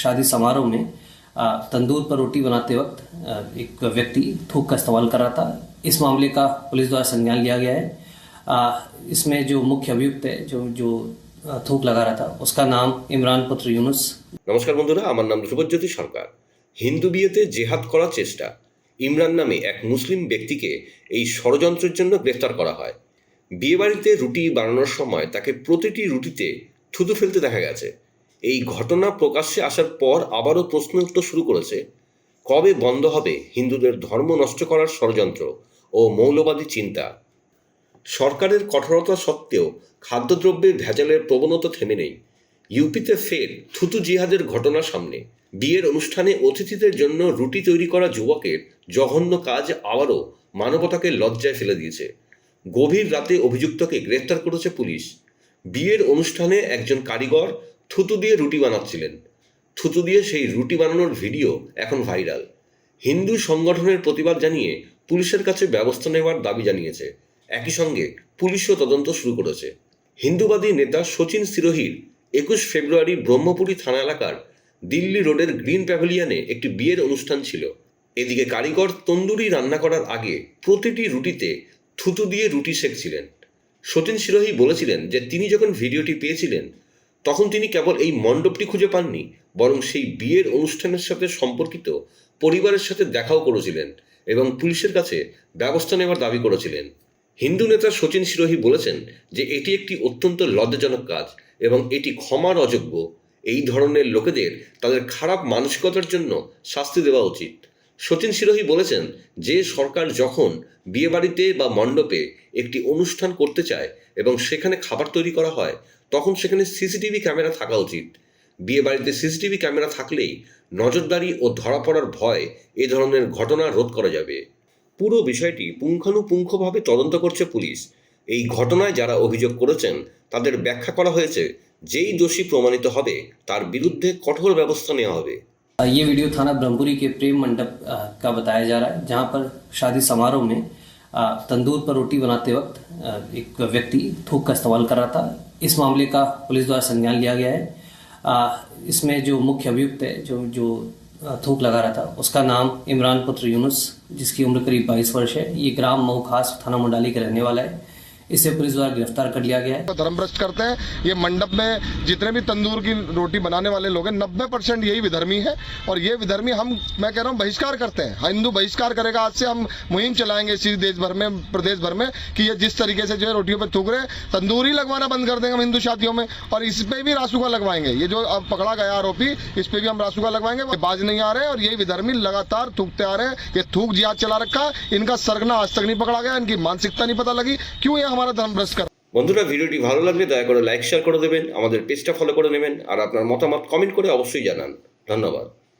शादी समारोह में अ, तंदूर पर रोटी बनाते वक्त अ, एक व्यक्ति थूक का इस्तेमाल कर रहा था इस मामले का पुलिस द्वारा संज्ञान लिया गया है अ, इसमें जो मुख्य अभियुक्त है जो जो अ, थूक लगा रहा था उसका नाम इमरान पुत्र यूनुस নমস্কার বন্ধুরা আমার নাম ধ্রুবজ্যোতি সরকার হিন্দু বিয়েতে জেহাদ করার চেষ্টা ইমরান নামে এক মুসলিম ব্যক্তিকে এই ষড়যন্ত্রের জন্য গ্রেফতার করা হয় বিয়েবাড়িতে রুটি বানানোর সময় তাকে প্রতিটি রুটিতে থুতু ফেলতে দেখা গেছে এই ঘটনা প্রকাশ্যে আসার পর আবারও প্রশ্ন উঠতে শুরু করেছে। কবে বন্ধ হবে হিন্দুদের ধর্ম নষ্ট করার ষড়যন্ত্র ও মৌলবাদী চিন্তা? সরকারের কঠোরতা সত্ত্বেও খাদ্যদ্রব্যের ভেজালের প্রবণতা থেমে নেই। ইউপিতে ফের থুতু জিহাদের ঘটনা সামনে। বিয়ের অনুষ্ঠানে অতিথিদের জন্য রুটি তৈরি করা যুবকের জঘন্য কাজ আবারও মানবতাকে লজ্জায় ফেলে দিয়েছে। গভীর রাতে অভিযুক্তকে গ্রেফতার করেছে পুলিশ। বিয়ের অনুষ্ঠানে একজন কারিগর থুতু দিয়ে রুটি বানাচ্ছিলেন। থুতু দিয়ে সেই রুটি বানানোর ভিডিও এখন ভাইরাল। হিন্দু সংগঠনের প্রতিবাদ জানিয়ে পুলিশের কাছে ব্যবস্থা নেওয়ার দাবি জানিয়েছে। একই সঙ্গে পুলিশও তদন্ত শুরু করেছে। হিন্দুবাদী নেতা সচিন সিরোহির একুশ ফেব্রুয়ারি ব্রহ্মপুরী থানা এলাকার দিল্লি রোডের গ্রিন প্যাভিলিয়নে একটি বিয়ের অনুষ্ঠান ছিল। এদিকে কারিগর তন্দুরি রান্না করার আগে প্রতিটি রুটিতে থুতু দিয়ে রুটি সেঁকছিলেন। সচিন সিরোহি বলেছিলেন যে তিনি যখন ভিডিওটি পেয়েছিলেন তখন তিনি কেবল এই মণ্ডপটি খুঁজে পাননি, বরং সেই বিয়ের অনুষ্ঠানের সাথে সম্পর্কিত পরিবারের সাথে দেখাও করেছিলেন এবং পুলিশের কাছে ব্যবস্থা নেওয়ার দাবি করেছিলেন। হিন্দু নেতা সচিন সিরোহী বলেছেন যে এটি একটি অত্যন্ত লজ্জাজনক কাজ এবং এটি ক্ষমার অযোগ্য। এই ধরনের লোকেদের তাদের খারাপ মানসিকতার জন্য শাস্তি দেওয়া উচিত। সচিন সিরোহী বলেছেন যে সরকার যখন বিয়েবাড়িতে বা মণ্ডপে একটি অনুষ্ঠান করতে চায় এবং সেখানে খাবার তৈরি করা হয় তখন সেখানে সিসিটিভি ক্যামেরা থাকা উচিত বিয়েবাড়িতে সিসিটিভি ক্যামেরা থাকলেই নজরদারি ও ধরা পড়ার ভয় এ ধরনের ঘটনা রোধ করা যাবে পুরো বিষয়টি পুঙ্খানুপুঙ্খভাবে তদন্ত করছে পুলিশ এই ঘটনায় যারা অভিযোগ করেছেন তাদের ব্যাখ্যা করা হয়েছে যেই দোষী প্রমাণিত হবে তার বিরুদ্ধে কঠোর ব্যবস্থা নেওয়া হবে अ, ये वीडियो थाना ब्रह्मपुरी के प्रेम मंडप अ, का बताया जा रहा है जहां पर शादी समारोह में अ, तंदूर पर रोटी बनाते वक्त एक व्यक्ति थूक का इस्तेमाल कर रहा था। इस मामले का पुलिस द्वारा संज्ञान लिया गया है। इसमें जो मुख्य अभियुक्त है, जो जो थूक लगा रहा था, उसका नाम इमरान पुत्र यूनुस, जिसकी उम्र करीब बाईस वर्ष है। ये ग्राम मऊ खास थाना मंडाली का रहने वाला है। इसे पुलिस द्वारा गिरफ़्तार कर लिया गया है। धर्म भ्रष्ट करते हैं। ये मंडप में जितने भी तंदूर की रोटी बनाने वाले लोग हैं नब्बे परसेंट यही विधर्मी है। और ये विधर्मी हम मैं कह रहा हूँ बहिष्कार करते हैं। हिंदू बहिष्कार करेगा आज से हम मुहिम चलाएँगे इसी देश भर में प्रदेश भर में कि ये जिस तरीके से जो है रोटियों पे थूक रहे हैं, तंदूरी लगवाना बंद कर देंगे हम हिंदू शादियों में। और इस पे भी रासुका लगवाएँगे। ये जो अब पकड़ा गया आरोपी इस पर भी हम रासुका लगवाएँगे। बाज नहीं आ रहे और ये विधर्मी लगातार थूकते आ रहे हैं। ये थूक जिहाद चला रखा इनका सरगना आज तक नहीं पकड़ा गया इनकी मानसिकता नहीं पता लगी। क्यों ये हमारा धर्म भ्रष्ट कर বন্ধুরা ভিডিওটি ভালো লাগলে দয়া করে লাইক শেয়ার করে দেবেন আমাদের পেজটা ফলো করে নেবেন আর আপনার মতামত কমেন্ট করে অবশ্যই জানান ধন্যবাদ